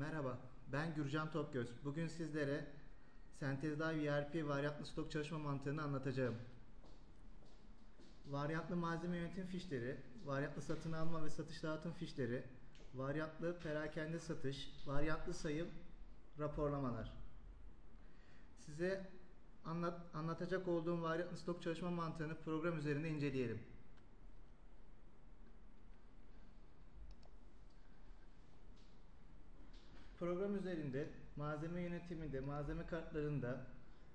Merhaba, ben Gürcan Topgöz. Bugün sizlere Sentezdive ERP varyantlı stok çalışma mantığını anlatacağım. Varyantlı malzeme yönetim fişleri, varyantlı satın alma ve satış dağıtım fişleri, varyantlı perakende satış, varyantlı sayım, raporlamalar. Size anlat, anlatacak olduğum varyantlı stok çalışma mantığını program üzerinde inceleyelim. Program üzerinde malzeme yönetiminde, malzeme kartlarında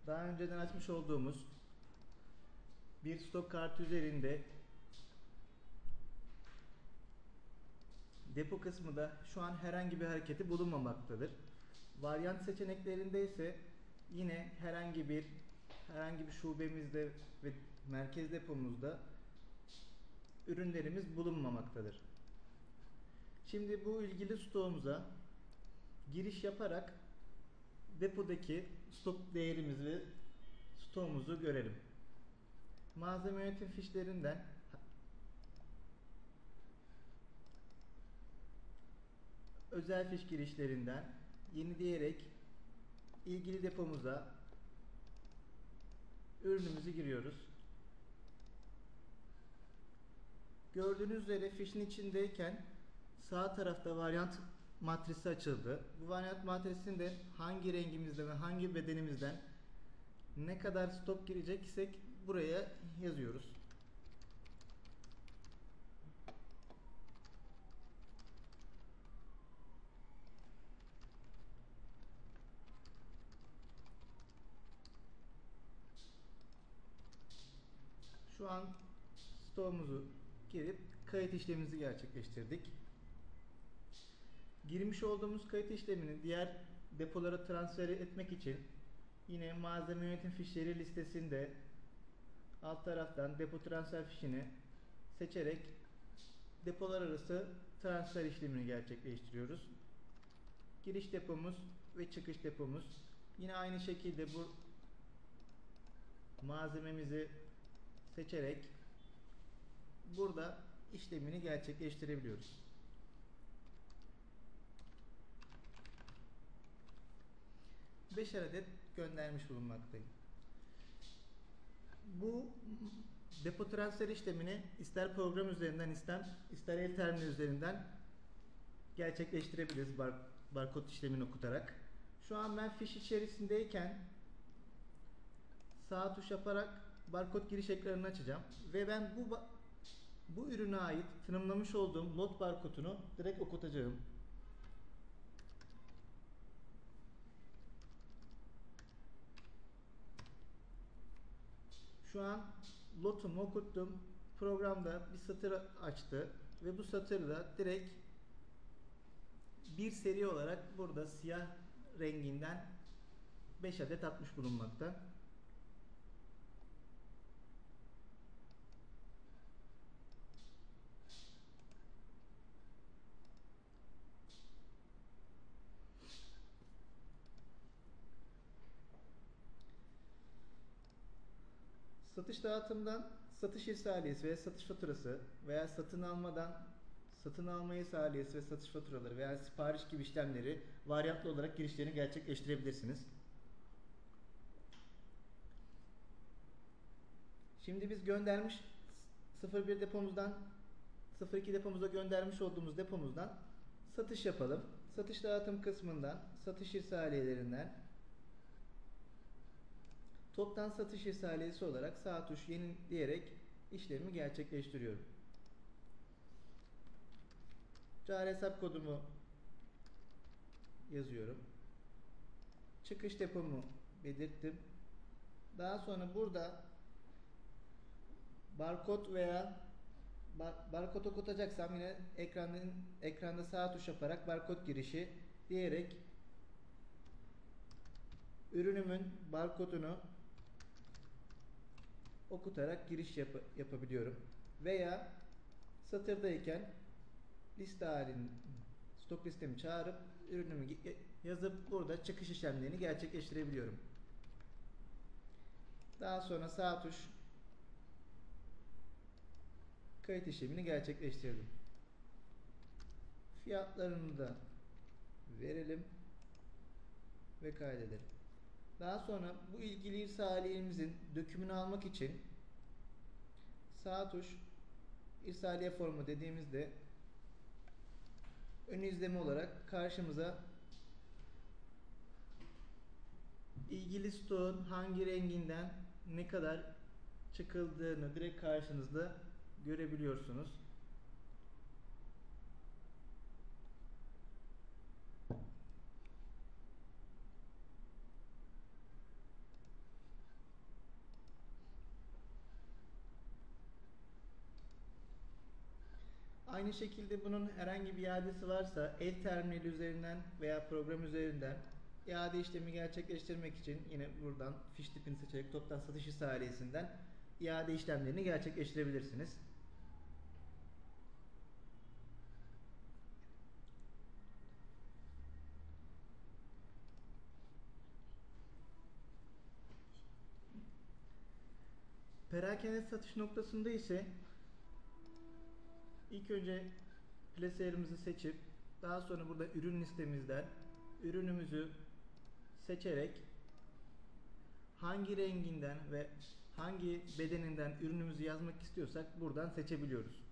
daha önceden açmış olduğumuz bir stok kartı üzerinde depo kısmı da şu an herhangi bir hareketi bulunmamaktadır. Varyant seçeneklerinde ise yine herhangi bir herhangi bir şubemizde ve merkez depomuzda ürünlerimiz bulunmamaktadır. Şimdi bu ilgili stoğumuza giriş yaparak depodaki stok değerimizi ve stoğumuzu görelim. Malzeme yönetim fişlerinden özel fiş girişlerinden yeni diyerek ilgili depomuza ürünümüzü giriyoruz. Gördüğünüz üzere fişin içindeyken sağ tarafta varyant matrisi açıldı. Bu varyant matrisinde hangi rengimizde ve hangi bedenimizden ne kadar stok girecek isek buraya yazıyoruz. Şu an stoğumuzu girip kayıt işlemimizi gerçekleştirdik. Girmiş olduğumuz kayıt işlemini diğer depolara transfer etmek için yine malzeme yönetim fişleri listesinde alt taraftan depo transfer fişini seçerek depolar arası transfer işlemini gerçekleştiriyoruz. Giriş depomuz ve çıkış depomuz. Yine aynı şekilde bu malzememizi seçerek burada işlemini gerçekleştirebiliyoruz. Beşer adet göndermiş bulunmaktayım. Bu depo transfer işlemini ister program üzerinden ister, ister el terminali üzerinden gerçekleştirebiliriz bar, barkod işlemini okutarak. Şu an ben fiş içerisindeyken sağ tuş yaparak barkod giriş ekranını açacağım ve ben bu bu ürüne ait tanımlamış olduğum lot barkodunu direkt okutacağım. Şu an lotumu okuttum. Programda bir satır açtı ve bu satırda direkt bir seri olarak burada siyah renginden 5 adet atmış bulunmakta. Satış dağıtımdan satış irsaliyesi veya satış faturası veya satın almadan satın alma irsaliyesi ve satış faturaları veya sipariş gibi işlemleri varyantlı olarak girişlerini gerçekleştirebilirsiniz. Şimdi biz göndermiş 01 depomuzdan 02 depomuza göndermiş olduğumuz depomuzdan satış yapalım. Satış dağıtım kısmından satış irsaliyelerinden Toptan satış irsaliyesi olarak sağ tuş yeni diyerek işlemi gerçekleştiriyorum. Cari hesap kodumu yazıyorum. Çıkış depomu belirttim. Daha sonra burada barkod veya bar, barkod okutacaksam yine ekranın ekranda sağ tuş yaparak barkod girişi diyerek ürünümün barkodunu okutarak giriş yap yapabiliyorum. Veya satırdayken liste halini stok listemi çağırıp ürünümü yazıp burada çıkış işlemlerini gerçekleştirebiliyorum. Daha sonra sağ tuş kayıt işlemini gerçekleştirdim. Fiyatlarını da verelim ve kaydedelim. Daha sonra bu ilgili irsaliye'mizin dökümünü almak için sağ tuş irsaliye formu dediğimizde ön izleme olarak karşımıza ilgili stoğun hangi renginden ne kadar çıkıldığını direkt karşınızda görebiliyorsunuz. Aynı şekilde bunun herhangi bir iadesi varsa el terminali üzerinden veya program üzerinden iade işlemi gerçekleştirmek için yine buradan fiş tipini seçerek toptan satış ihalesinden iade işlemlerini gerçekleştirebilirsiniz. Perakende satış noktasında ise ilk önce plasörümüzü seçip daha sonra burada ürün listemizden ürünümüzü seçerek hangi renginden ve hangi bedeninden ürünümüzü yazmak istiyorsak buradan seçebiliyoruz.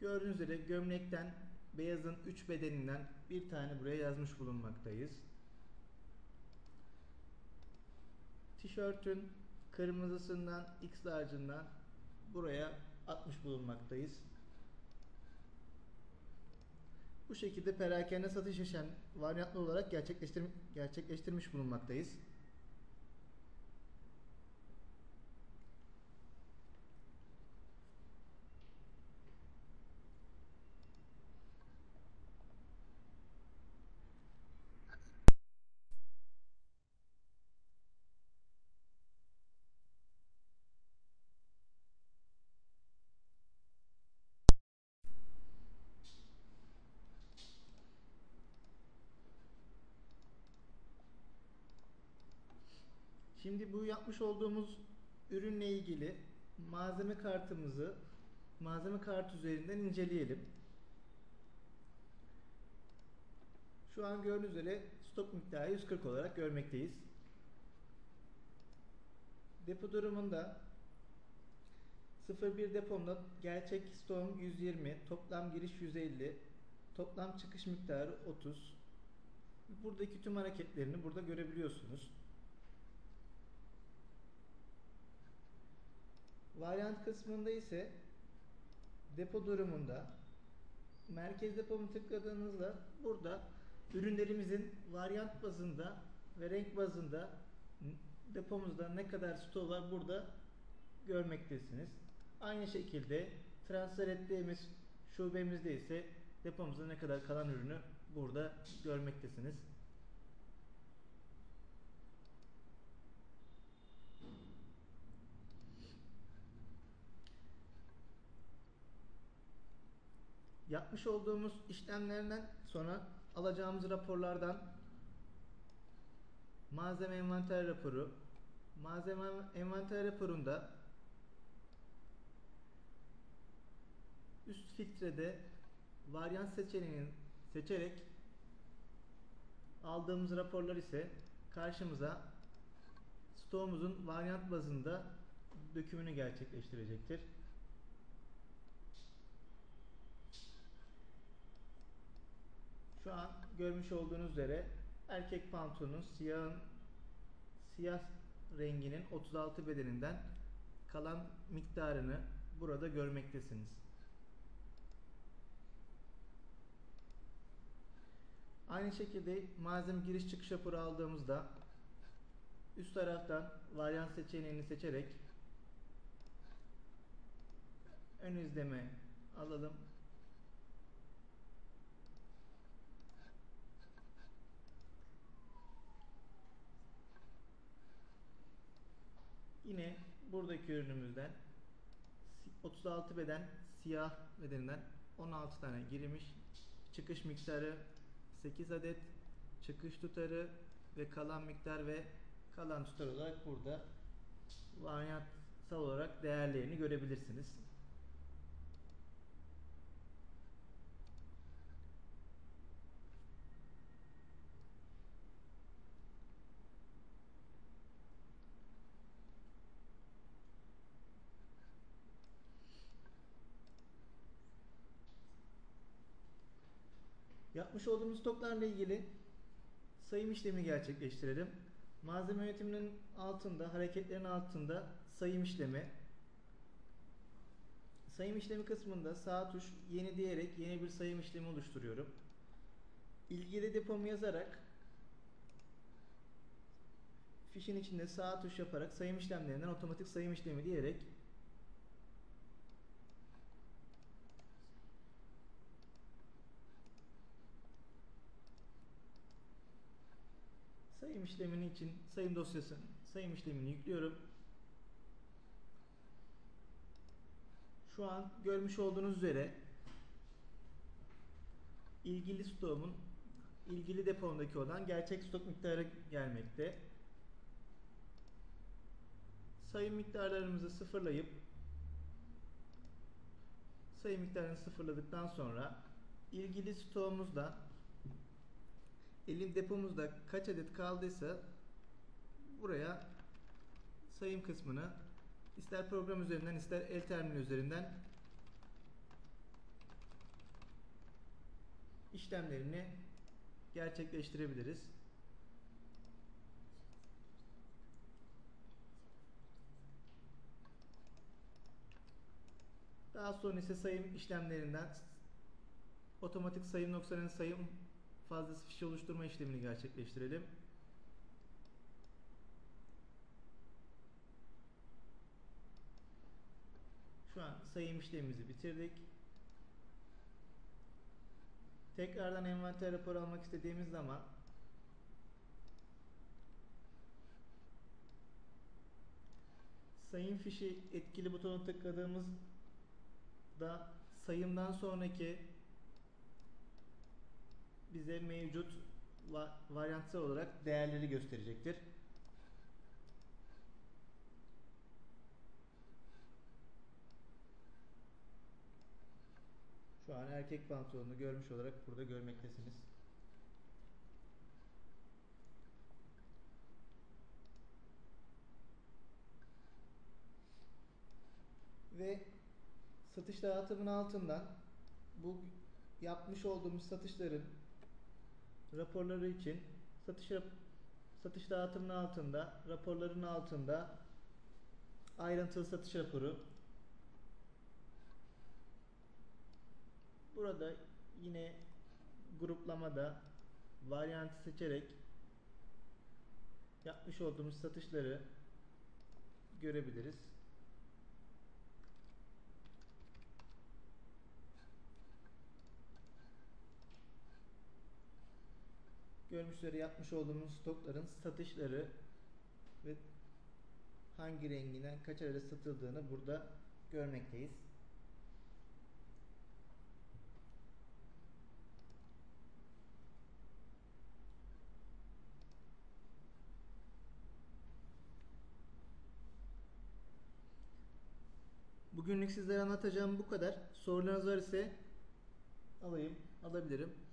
Gördüğünüz üzere gömlekten beyazın 3 bedeninden bir tane buraya yazmış bulunmaktayız. Tişörtün kırmızısından X large'ından buraya atmış bulunmaktayız. Bu şekilde perakende satış işlem varyantlı olarak gerçekleştir gerçekleştirmiş bulunmaktayız. Şimdi bu yapmış olduğumuz ürünle ilgili malzeme kartımızı malzeme kart üzerinden inceleyelim. Şu an gördüğünüz üzere stok miktarı 140 olarak görmekteyiz. Depo durumunda 01 depomda gerçek stoğum 120, toplam giriş 150, toplam çıkış miktarı 30. Buradaki tüm hareketlerini burada görebiliyorsunuz. Varyant kısmında ise depo durumunda merkez depomu tıkladığınızda burada ürünlerimizin varyant bazında ve renk bazında depomuzda ne kadar stok var burada görmektesiniz. Aynı şekilde transfer ettiğimiz şubemizde ise depomuzda ne kadar kalan ürünü burada görmektesiniz. Yapmış olduğumuz işlemlerden sonra alacağımız raporlardan malzeme envanter raporu malzeme envanter raporunda üst filtrede varyant seçeneğini seçerek aldığımız raporlar ise karşımıza stoğumuzun varyant bazında dökümünü gerçekleştirecektir. Şu an görmüş olduğunuz üzere erkek pantolonun siyahın siyah renginin 36 bedeninden kalan miktarını burada görmektesiniz. Aynı şekilde malzeme giriş çıkış raporu aldığımızda üst taraftan varyant seçeneğini seçerek ön izleme alalım. Yine buradaki ürünümüzden 36 beden siyah bedeninden 16 tane girmiş. Çıkış miktarı 8 adet. Çıkış tutarı ve kalan miktar ve kalan tutar olarak burada varyantsal olarak değerlerini görebilirsiniz. Yapmış olduğumuz stoklarla ilgili sayım işlemi gerçekleştirelim. Malzeme yönetiminin altında, hareketlerin altında sayım işlemi. Sayım işlemi kısmında sağ tuş yeni diyerek yeni bir sayım işlemi oluşturuyorum. İlgili depomu yazarak fişin içinde sağ tuş yaparak sayım işlemlerinden otomatik sayım işlemi diyerek sayım işlemini için sayım dosyası sayım işlemini yüklüyorum. Şu an görmüş olduğunuz üzere ilgili stoğumun ilgili depomdaki olan gerçek stok miktarı gelmekte. Sayım miktarlarımızı sıfırlayıp sayım miktarını sıfırladıktan sonra ilgili stoğumuzda elim depomuzda kaç adet kaldıysa buraya sayım kısmını ister program üzerinden ister el terminal üzerinden işlemlerini gerçekleştirebiliriz. Daha sonra ise sayım işlemlerinden otomatik sayım noktalarının sayım fazlası fişi oluşturma işlemini gerçekleştirelim. Şu an sayım işlemimizi bitirdik. Tekrardan envanter raporu almak istediğimiz zaman sayım fişi etkili butonu tıkladığımızda sayımdan sonraki bize mevcut va varyantsal olarak değerleri gösterecektir. Şu an erkek pantolonunu görmüş olarak burada görmektesiniz. Ve satış dağıtımının altından bu yapmış olduğumuz satışların raporları için satış satış dağıtımının altında raporların altında ayrıntılı satış raporu burada yine gruplamada varyantı seçerek yapmış olduğumuz satışları görebiliriz. Görmüş üzere yapmış olduğumuz stokların satışları ve hangi renginden kaç adet satıldığını burada görmekteyiz. Bugünlük sizlere anlatacağım bu kadar. Sorularınız var ise alayım, alabilirim.